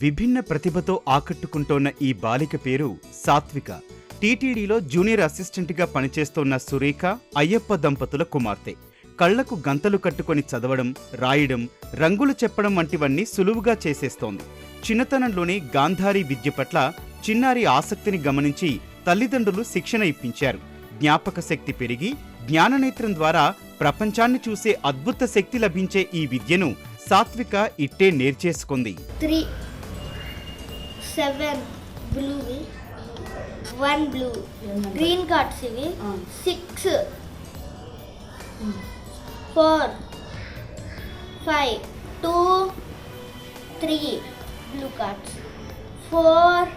విభిన్న ప్రతిభతో ఆకట్టుకుంటోన్న ఈ బాలిక పేరు సాత్విక. టీటీడీలో జూనియర్ అసిస్టెంట్గా పనిచేస్తోన్న సురేఖ అయ్యప్ప దంపతుల కుమార్తె. కళ్ళకు గంతలు కట్టుకొని చదవడం రాయడం రంగులు చెప్పడం వంటివన్నీ సులువుగా చేసేస్తోంది. చిన్నతనంలోనే గాంధారీ విద్య పట్ల చిన్నారి ఆసక్తిని గమనించి తల్లిదండ్రులు శిక్షణ ఇప్పించారు. జ్ఞాపక శక్తి పెరిగి జ్ఞాననేత్రం ద్వారా ప్రపంచాన్ని చూసే అద్భుత శక్తి లభించే ఈ విద్యను సాత్విక ఇట్టే నేర్చేసుకుంది. Seven blue one blue. Green cards ఇవి. Six four five two three blue cards four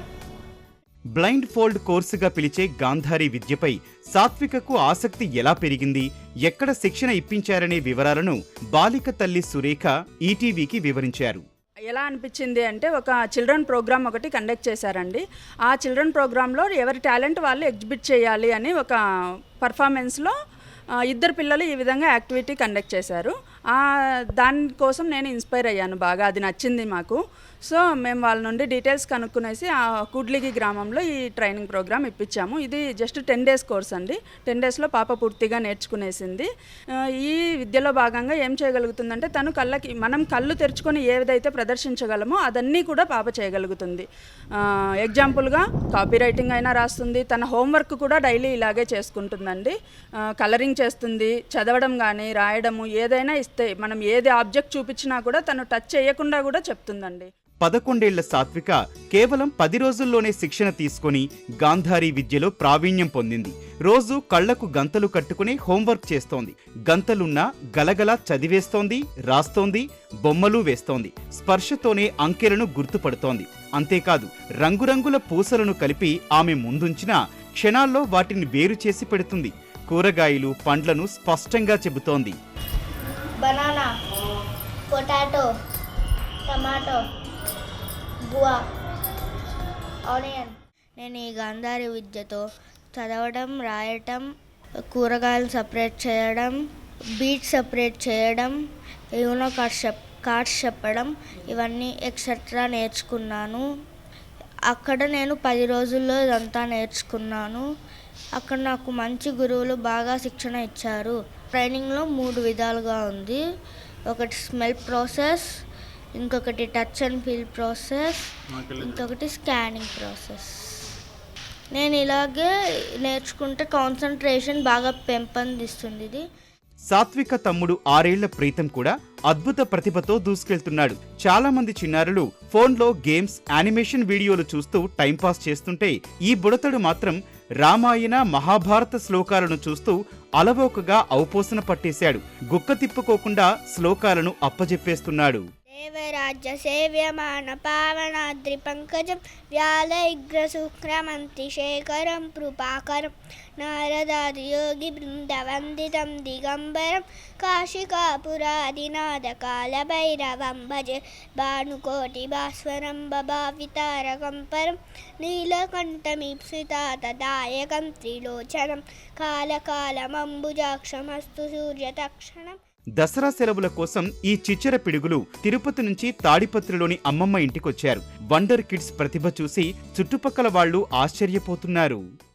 blindfold కోర్సుగా పిలిచే గాంధారీ విద్యపై సాత్వికకు ఆసక్తి ఎలా పెరిగింది? ఎక్కడ శిక్షణ ఇప్పించారనే వివరాలను బాలిక తల్లి సురేఖ ఈటీవీకి వివరించారు. ఎలా అనిపించింది అంటే ఒక చిల్డ్రన్ ప్రోగ్రామ్ ఒకటి కండక్ట్ చేశారండి. ఆ చిల్డ్రన్ ప్రోగ్రాంలో ఎవరి టాలెంట్ వాళ్ళు ఎగ్జిబిట్ చేయాలి అని ఒక పర్ఫార్మెన్స్లో ఇద్దరు పిల్లలు ఈ విధంగా యాక్టివిటీ కండక్ట్ చేశారు. దానికోసం నేను ఇన్స్పైర్ అయ్యాను బాగా అది నచ్చింది మాకు. సో మేము వాళ్ళ నుండి డీటెయిల్స్ కనుక్కునేసి ఆ కుడ్లిగి గ్రామంలో ఈ ట్రైనింగ్ ప్రోగ్రామ్ ఇప్పించాము. ఇది జస్ట్ టెన్ డేస్ కోర్స్ అండి. టెన్ డేస్లో పాప పూర్తిగా నేర్చుకునేసింది. ఈ విద్యలో భాగంగా ఏం చేయగలుగుతుందంటే తను కళ్ళకి మనం కళ్ళు తెరుచుకొని ఏదైతే ప్రదర్శించగలమో అదన్నీ కూడా పాప చేయగలుగుతుంది. ఎగ్జాంపుల్గా కాపీ రైటింగ్ అయినా రాస్తుంది. తన హోంవర్క్ కూడా డైలీ ఇలాగే చేసుకుంటుందండి. కలరింగ్ చేస్తుంది చదవడం కానీ రాయడము ఏదైనా ఇస్తే మనం ఏది ఆబ్జెక్ట్ చూపించినా కూడా తను టచ్ చేయకుండా కూడా చెప్తుందండి. పదకొండేళ్ళ సాత్విక కేవలం పది రోజుల్లోనే శిక్షణ తీసుకొని గాంధారీ విద్యలో ప్రావీణ్యం పొందింది. రోజు కళ్ళకు గంతలు కట్టుకుని హోంవర్క్ చేస్తోంది. గంతలున్నా గలగల చదివేస్తోంది రాస్తోంది బొమ్మలు వేస్తోంది. స్పర్శతోనే అంకెలను గుర్తుపడుతోంది. అంతేకాదు రంగురంగుల పూసలను కలిపి ఆమె ముందుంచిన క్షణాల్లో వాటిని వేరు చేసి పెడుతుంది. కూరగాయలు పండ్లను స్పష్టంగా చెబుతోంది. Banana potato tomato guava onion. నేను ఈ గాంధారి విద్యతో చదవడం రాయటం కూరగాయలు సపరేట్ చేయడం బీట్ సపరేట్ చేయడం యూనో కార్డ్స్ చెప్ కార్డ్స్ చెప్పడం ఇవన్నీ ఎక్సెట్రా నేర్చుకున్నాను. అక్కడ నేను పది రోజుల్లో ఇదంతా నేర్చుకున్నాను. అక్కడ నాకు మంచి గురువులు బాగా శిక్షణ ఇచ్చారు. ట్రైనింగ్లో మూడు విధాలుగా ఉంది. ఒకటి స్మెల్ ప్రాసెస్ ఇంకొకటి టచ్ అండ్ ఫీల్ ప్రాసెస్ ఇంకొకటి స్కానింగ్ ప్రాసెస్. నేను ఇలాగే నేర్చుకుంటే కాన్సన్ట్రేషన్ బాగా పెంపొందిస్తుంది ఇది. సాత్విక తమ్ముడు ఆరేళ్ళ ప్రీతం కూడా అద్భుత ప్రతిభతో దూసుకెళ్తున్నాడు. చాలా మంది చిన్నారులు ఫోన్లో గేమ్స్ యానిమేషన్ వీడియోలు చూస్తూ టైంపాస్ చేస్తుంటే ఈ బుడతడు మాత్రం రామాయణ మహాభారత శ్లోకాలను చూస్తూ అలవోకగా ఔపోసన పట్టేశాడు. గుక్క తిప్పుకోకుండా శ్లోకాలను అప్పజెప్పేస్తున్నాడు. దేవరాజ్య సేవ్యమాన పావనాద్రి పంకజం వ్యాలైగ్రశుక్రమంతి శేఖరం కృపాకరం నారదాది యోగి బృందవందితం దిగంబరం కాశికాపురాదినాద కాలభైరవం భజే భానుకోటి దసరా సెలవుల కోసం ఈ చిచ్చర పిడుగులు తిరుపతి నుంచి తాడిపత్రిలోని అమ్మమ్మ ఇంటికొచ్చారు. వండర్ కిడ్స్ ప్రతిభ చూసి చుట్టుపక్కల వాళ్ళు ఆశ్చర్యపోతున్నారు.